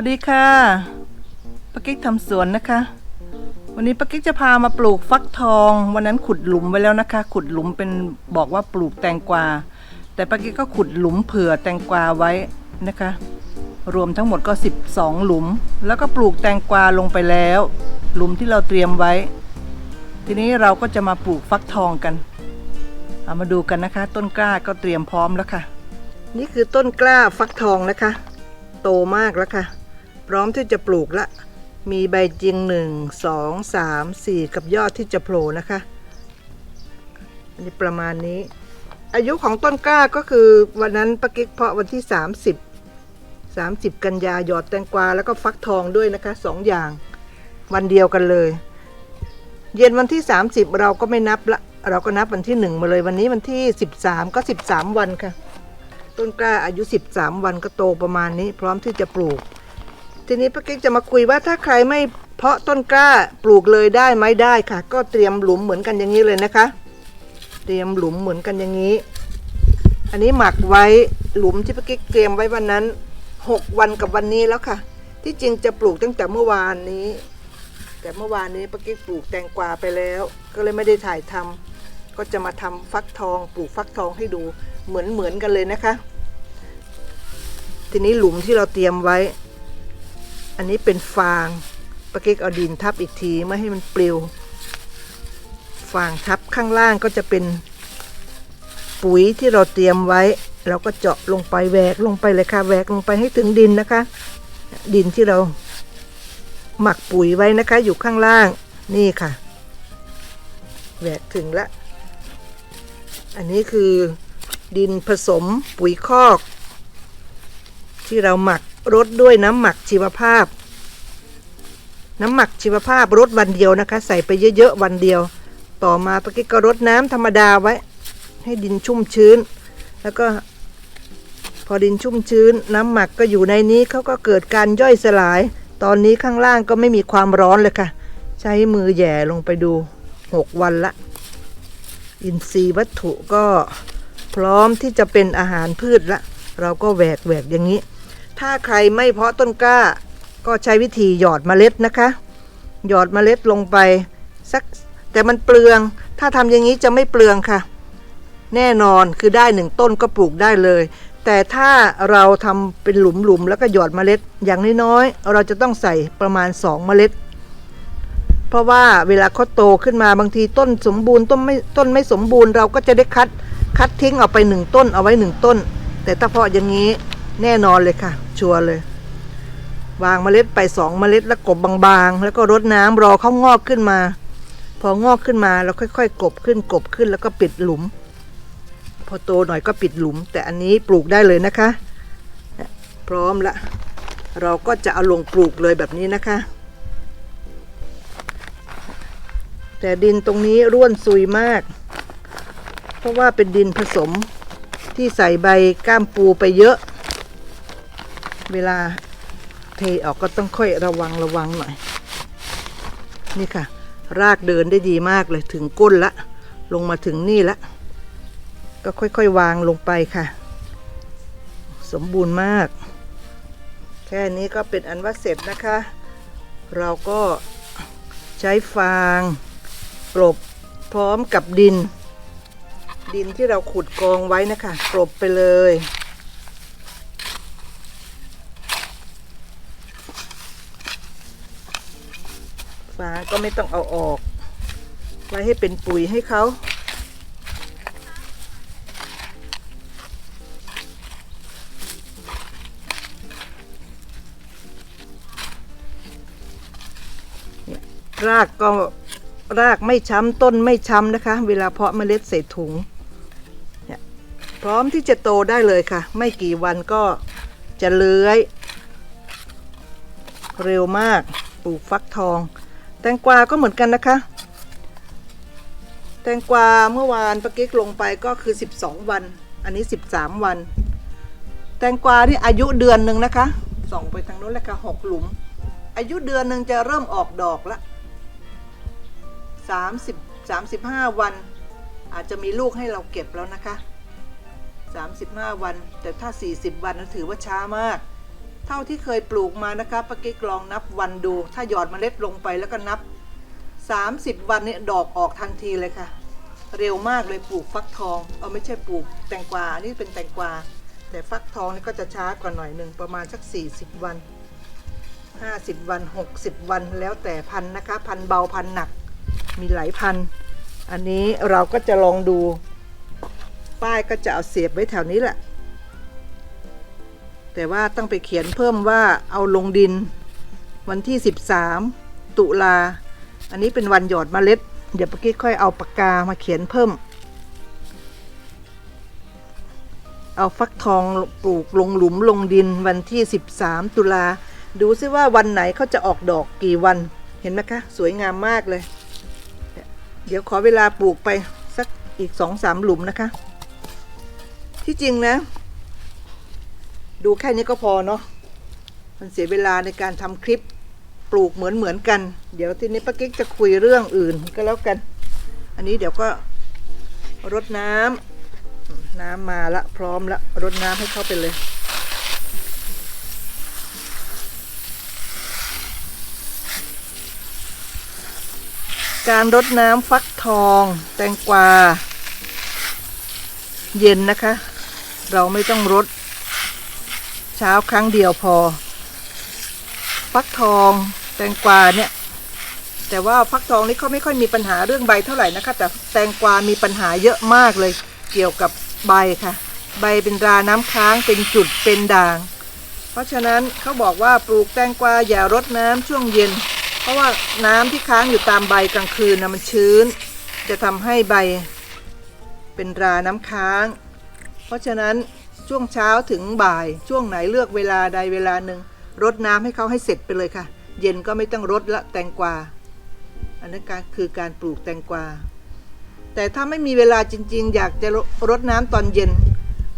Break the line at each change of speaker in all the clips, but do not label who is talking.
วัสดีค่ะป้ากิ๊กทำสวนนะคะ วันนี้ป้ากิ๊กจะพามาปลูกฟักทอง วันนั้นขุดหลุมไว้แล้วนะคะ ขุดหลุมเป็นบอกว่าปลูกแตงกวา แต่ป้ากิ๊กก็ขุดหลุมเผื่อแตงกวาไว้นะคะ รวมทั้งหมดก็ 12 หลุม แล้วก็ปลูกแตงกวาลงไปแล้ว หลุมที่เราเตรียมไว้ ทีนี้เราก็จะมาปลูกฟักทองกันเอามาดูกันนะคะ ต้นกล้าก็เตรียมพร้อมแล้วค่ะ นี่คือต้นกล้าฟักทองนะคะ โตมากแล้วค่ะ พร้อมที่จะปลูกละ มีใบจริงหนึ่งสองสามสี่กับยอดที่จะโผล่นะคะ อันนี้ประมาณนี้ อายุของต้นกล้าก็คือวันนั้นปากิ๊กเพาะวันที่ 30 30 กันยาหยอดแตงกวาแล้วก็ฟักทองด้วยนะคะสองอย่างวันเดียวกันเลย เย็นวันที่ 30 เราก็ไม่นับละเราก็นับวันที่ 1 มาเลยวันนี้วันที่ 13 ก็ 13 วันค่ะ ต้นกล้าอายุ 13 วันก็โตประมาณนี้ พร้อมที่จะปลูก ทีนี้ป้ากิ๊กจะมาคุยว่าถ้าใครไม่เพาะต้นกล้าปลูกเลยได้ไหมได้ค่ะ ก็เตรียมหลุมเหมือนกันอย่างนี้เลยนะคะ เตรียมหลุมเหมือนกันอย่างนี้ อันนี้หมักไว้หลุมที่ป้ากิ๊กเตรียมไว้วันนั้น 6 วันกับวันนี้แล้วค่ะ ที่จริงจะปลูกตั้งแต่เมื่อวานนี้ แต่เมื่อวานนี้ป้ากิ๊กปลูกแตงกวาไปแล้ว ก็เลยไม่ได้ถ่ายทำก็จะมาทำฟักทอง ปลูกฟักทองให้ดูเหมือนเหมือนกันเลยนะคะ ทีนี้หลุมที่เราเตรียมไว้ อันนี้เป็นฟางป้ากิ๊กเอาดินทับอีกทีไม่ให้มันปลิว ฟางทับข้างล่างก็จะเป็นปุ๋ยที่เราเตรียมไว้ เราก็เจาะลงไปแหวกลงไปเลยค่ะแหวกลงไปให้ถึงดินนะคะ ดินที่เราหมักปุ๋ยไว้นะคะ อยู่ข้างล่างนี่ค่ะแหวกถึงละ อันนี้คือดินผสมปุ๋ยคอก ที่เราหมัก รดด้วยน้ำหมักชีวภาพ น้ำหมักชีวภาพรดวันเดียวนะคะ ใส่ไปเยอะๆวันเดียว ต่อมาปากิ๊กก็รดน้ำธรรมดาไว้ ให้ดินชุ่มชื้น แล้วก็พอดินชุ่มชื้น น้ำหมักก็อยู่ในนี้เขาก็เกิดการย่อยสลาย ตอนนี้ข้างล่างก็ไม่มีความร้อนเลยค่ะ ใช้มือแหย่ลงไปดูหกวันละ อินทรีย์วัตถุก็พร้อมที่จะเป็นอาหารพืชละ เราก็แหวกแหวกอย่างนี้ ถ้าใครไม่เพาะต้นกล้า ก็ใช้วิธีหยอดเมล็ดนะคะ หยอดเมล็ดลงไปสักแต่มันเปลือง ถ้าทำอย่างนี้จะไม่เปลืองค่ะ แน่นอนคือได้หนึ่งต้นก็ปลูกได้เลย แต่ถ้าเราทำเป็นหลุมๆแล้วก็หยอดเมล็ด อย่างน้อยๆเราจะต้องใส่ประมาณ 2 เมล็ด เพราะว่าเวลาเขาโตขึ้นมาบางทีต้นสมบูรณ์ต้นไม่ต้นไม่สมบูรณ์เราก็จะได้คัดคัดทิ้งเอาไปหนึ่งต้นเอาไว้หนึ่งต้น แต่ถ้าเพาะอย่างนี้ แน่นอนเลยค่ะ ชัวร์เลย วางเมล็ดไปสองเมล็ดแล้วกบบางๆ แล้วก็รดน้ำรอเขางอกขึ้นมา พองอกขึ้นมาเราค่อยๆ กบขึ้นกบขึ้นแล้วก็ปิดหลุม พอโตหน่อยก็ปิดหลุม แต่อันนี้ปลูกได้เลยนะคะ พร้อมละ เราก็จะเอาลงปลูกเลยแบบนี้นะคะ แต่ดินตรงนี้ร่วนซุยมาก เพราะว่าเป็นดินผสมที่ใส่ใบก้ามปูไปเยอะ เวลาเทออกก็ต้องค่อยระวังระวังหน่อย นี่ค่ะ รากเดินได้ดีมากเลยถึงก้นละ ลงมาถึงนี่ละ ก็ค่อยๆวางลงไปค่ะ สมบูรณ์มาก แค่นี้ก็เป็นอันว่าเสร็จนะคะ เราก็ใช้ฟางกลบพร้อมกับดิน ดินที่เราขุดกองไว้นะคะกลบไปเลย ฟาก็ไม่ต้องเอาออก ไว้ให้เป็นปุ๋ยให้เขารากก็รากไม่ช้ำต้นไม่ช้ำนะคะ เวลาเพาะเมล็ดใส่ถุงเนี่ยพร้อมที่จะโตได้เลยค่ะ ไม่กี่วันก็จะเลื้อย เร็วมากปลูกฟักทอง แตงกวาก็เหมือนกันนะคะ แตงกวาเมื่อวานปะกิ๊กลงไปก็คือ 12 วัน อันนี้ 13 วัน แตงกวาที่อายุเดือนหนึ่งนะคะ ส่องไปทางโน้นแล้วค่ะหกหลุม อายุเดือนหนึ่งจะเริ่มออกดอกละ30 35 วัน อาจจะมีลูกให้เราเก็บแล้วนะคะ 35 วัน แต่ถ้า 40 วันนั้นถือว่าช้ามาก เท่าที่เคยปลูกมานะคะป้ากิ๊กลองนับวันดู ถ้าหยอดเมล็ดลงไปแล้วก็นับ 30 วันเนี่ยดอกออกทันทีเลยค่ะ เร็วมากเลยปลูกฟักทองเอาไม่ใช่ปลูกแตงกวานี่เป็นแตงกวา แต่ฟักทองนี่ก็จะช้ากว่าหน่อยหนึ่งประมาณสัก 40 วัน 50 วัน 60 วันแล้วแต่พันนะคะ พันเบาพันหนักมีหลายพัน อันนี้เราก็จะลองดู ป้ายก็จะเอาเสียบไว้แถวนี้แหละ แต่ว่าต้องไปเขียนเพิ่มว่าเอาลงดิน วันที่ 13 ตุลา อันนี้เป็นวันหยอดเมล็ด เดี๋ยวปกี้ค่อยเอาปากกามาเขียนเพิ่ม เอาฟักทองปลูกลงหลุมลงดินวันที่ 13 ตุลา ดูซิว่าวันไหนเขาจะออกดอกกี่วัน เห็นไหมคะ สวยงามมากเลย เดี๋ยวขอเวลาปลูกไปสักอีกสองสามหลุมนะคะ ที่จริงนะ ดูแค่นี้ก็พอเนาะมันเสียเวลาในการทำคลิปปลูกเหมือนเหมือนกัน เดี๋ยวทีนี้ป้ากิ๊กจะคุยเรื่องอื่นก็แล้วกัน อันนี้เดี๋ยวก็รดน้ำน้ำมาละพร้อมละรดน้ำให้เข้าไปเลยการรดน้ำฟักทอง แตงกวา เย็นนะคะ เราไม่ต้องรด เช้าครั้งเดียวพอ ฟักทองแตงกวาเนี่ยแต่ว่าฟักทองนี่เขาไม่ค่อยมีปัญหาเรื่องใบเท่าไหร่นะคะ แต่แตงกวามีปัญหาเยอะมากเลย เกี่ยวกับใบค่ะ ใบเป็นราน้ำค้างเป็นจุดเป็นด่าง เพราะฉะนั้นเขาบอกว่าปลูกแตงกวาอย่ารดน้ำช่วงเย็น เพราะว่าน้ำที่ค้างอยู่ตามใบกลางคืนนะมันชื้น จะทำให้ใบเป็นราน้ำค้าง เพราะฉะนั้น ช่วงเช้าถึงบ่าย ช่วงไหนเลือกเวลาใดเวลาหนึ่งรดน้ำให้เขาให้เสร็จไปเลยค่ะ เย็นก็ไม่ต้องรดละแตงกวา อันนั้นการคือการปลูกแตงกวา แต่ถ้าไม่มีเวลาจริง ๆ อยากจะรดน้ำตอนเย็น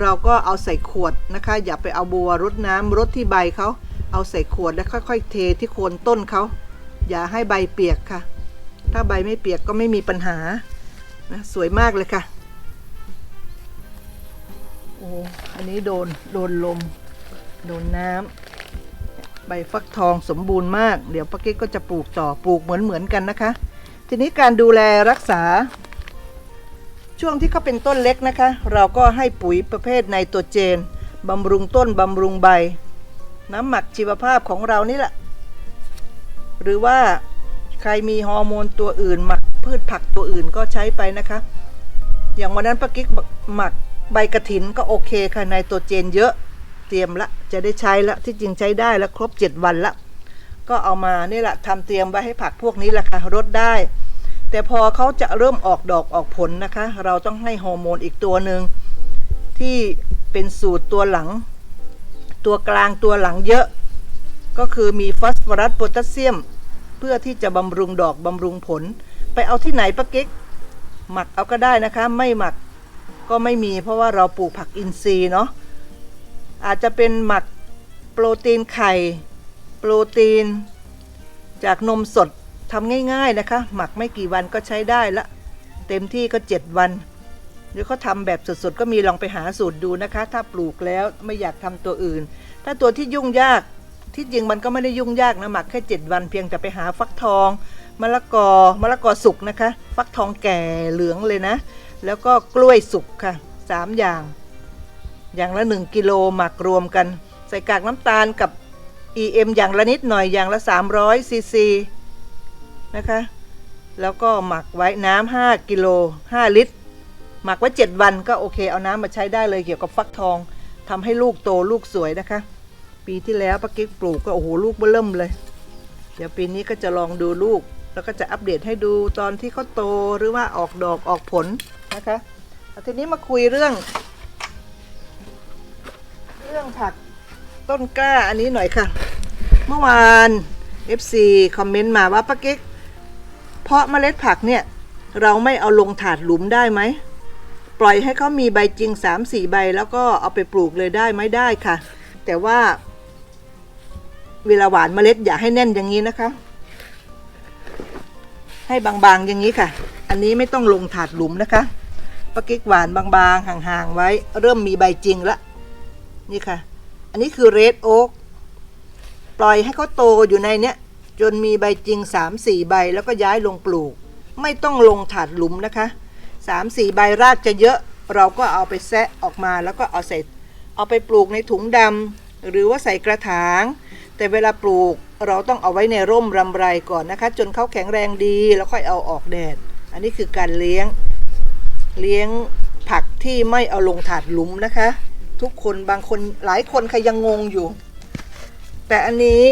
เราก็เอาใส่ขวดนะคะ อย่าไปเอาบัวรดน้ำรดที่ใบเขาเอาใส่ขวดแล้วค่อย ๆ เทที่โคนต้นเขาอย่าให้ใบเปียกค่ะ ถ้าใบไม่เปียกก็ไม่มีปัญหานะสวยมากเลยค่ะ อ้อันนี้โดน โดนลม โดนน้ำใบฟักทองสมบูรณ์มาก เดี๋ยวป้ากิ๊กก็จะปลูกต่อ ปลูกเหมือนเหมือนกันนะคะ ทีนี้การดูแลรักษา ช่วงที่เขาเป็นต้นเล็กนะคะ เราก็ให้ปุ๋ยประเภทไนโตรเจนบำรุงต้นบำรุงใบ น้ำหมักชีวภาพของเรานี่แหละ หรือว่าใครมีฮอร์โมนตัวอื่น หมักพืชผักตัวอื่นก็ใช้ไปนะคะ อย่างวันนั้นป้ากิ๊กหมัก ใบกระถินก็โอเคค่ะไนโตรเจนเยอะ เตรียมละจะได้ใช้ละที่จริงใช้ได้แล้วครบ 7 วันละก็เอามานี่แหละทำเตรียมไว้ให้ผักพวกนี้แหละค่ะรดได้ แต่พอเขาจะเริ่มออกดอกออกผลนะคะ เราต้องให้ฮอร์โมนอีกตัวหนึ่งที่เป็นสูตรตัวหลัง ตัวกลางตัวหลังเยอะ ก็คือมีฟอสฟอรัสโพแทสเซียม เพื่อที่จะบำรุงดอกบำรุงผล ไปเอาที่ไหนปะกิ๊กหมักเอาก็ได้นะคะ ไม่หมัก ก็ไม่มีเพราะว่าเราปลูกผักอินทรีย์เนาะอาจจะเป็นหมักโปรตีนไข่ โปรตีน จากนมสดทำง่าย ๆนะคะ หมักไม่กี่วันก็ใช้ได้ละ เต็มที่ก็ 7 วัน หรือเขาทำแบบสดๆก็มีลองไปหาสูตรดูนะคะ ถ้าปลูกแล้วไม่อยากทำตัวอื่น ถ้าตัวที่ยุ่งยากที่จริงมันก็ไม่ได้ยุ่งยากนะหมักแค่ 7 วันเพียงแต่ไปหาฟักทองมะละกอมะละกอสุกนะคะ ฟักทองแก่เหลืองเลยนะ แล้วก็กล้วยสุกค่ะ3อย่าง อย่างละ 1 กิโลหมักรวมกัน ใส่กากน้ำตาลกับ EM อย่างละนิดหน่อยอย่างละ 300ซีซีนะคะ แล้วก็หมักไว้น้ำ5กิโล5 ลิตร หมักไว้ 7 วันก็โอเค เอาน้ำมาใช้ได้เลยเกี่ยวกับฟักทองทำให้ลูกโตลูกสวยนะคะ ปีที่แล้วป้ากิ๊กปลูกก็โอ้โหลูกเบิ่มเลย เดี๋ยวปีนี้ก็จะลองดูลูก แล้วก็จะอัปเดตให้ดูตอนที่เขาโตหรือว่าออกดอกออกผล นะคะเอาทีนี้มาคุยเรื่อง เรื่องผักต้นกล้าอันนี้หน่อยค่ะ เมื่อวาน FC คอมเมนต์มาว่าป้ากิ๊กเพาะเมล็ดผักเนี่ย เราไม่เอาลงถาดหลุมได้ไหม ปล่อยให้เขามีใบจริง 3-4 ใบ แล้วก็เอาไปปลูกเลยได้ไหมได้ค่ะ แต่ว่า เวลาหวานเมล็ดอย่าให้แน่นอย่างนี้นะคะ ให้บางๆอย่างนี้ค่ะ อันนี้ไม่ต้องลงถาดหลุมนะคะ ปากิ๊กหวานบางๆ ห่างๆ ไว้ เริ่มมีใบจริงละนี่ค่ะ อันนี้คือเรดโอ๊กปล่อยให้เขาโตอยู่ในเนี้ยจนมีใบจริง 3-4 ใบแล้วก็ย้ายลงปลูก ไม่ต้องลงถาดหลุมนะคะ3-4 ใบรากจะเยอะเราก็เอาไปแซะออกมาแล้วก็เอาใส่เอาไปปลูกในถุงดำหรือว่าใส่กระถาง แต่เวลาปลูกเราต้องเอาไว้ในร่มรำไรก่อนนะคะ จนเขาแข็งแรงดีแล้วค่อยเอาออกแดด อันนี้คือการเลี้ยง เลี้ยงผักที่ไม่เอาลงถาดหลุมนะคะ ทุกคนบางคนหลายคนใครยังงงอยู่ แต่อันนี้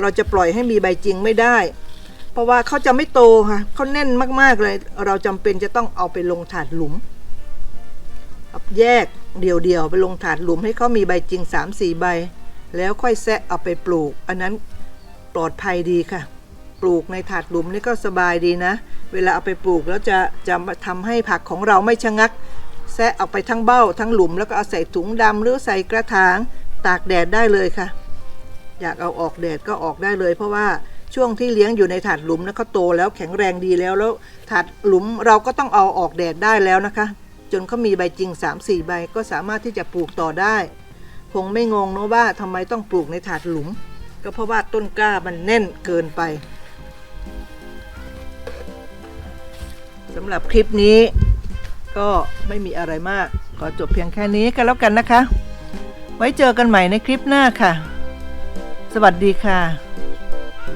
เราจะปล่อยให้มีใบจริงไม่ได้ เพราะว่าเขาจะไม่โตค่ะเขาแน่นมากๆเลย เราจำเป็นจะต้องเอาไปลงถาดหลุมแยกเดี่ยวๆไปลงถาดหลุมให้เขามีใบจริง 3-4 ใบ แล้วค่อยแซะเอาไปปลูก อันนั้นปลอดภัยดีค่ะ ลูกในถาดหลุมนี่ก็สบายดีนะ เวลาเอาไปปลูกแล้วจะจะมาทำให้ผักของเราไม่ชะงัก แซะออกไปทั้งเบ้าทั้งหลุมแล้วก็เอาใส่ถุงดำหรือใส่กระถาง ตากแดดได้เลยค่ะ อยากเอาออกแดดก็ออกได้เลย เพราะว่าช่วงที่เลี้ยงอยู่ในถาดหลุมนะเขาโตแล้วแข็งแรงดีแล้วแล้วถาดหลุมเราก็ต้องเอาออกแดดได้แล้วนะคะ จนเขามีใบจริง 3-4 ใบก็สามารถที่จะปลูกต่อได้ คงไม่งงเนะว่าทำไมต้องปลูกในถาดหลุม ก็เพราะว่าต้นกล้ามันแน่นเกินไป สำหรับคลิปนี้ ก็ไม่มีอะไรมากขอจบเพียงแค่นี้กันแล้วกันนะคะ ไว้เจอกันใหม่ในคลิปหน้าค่ะ สวัสดีค่ะ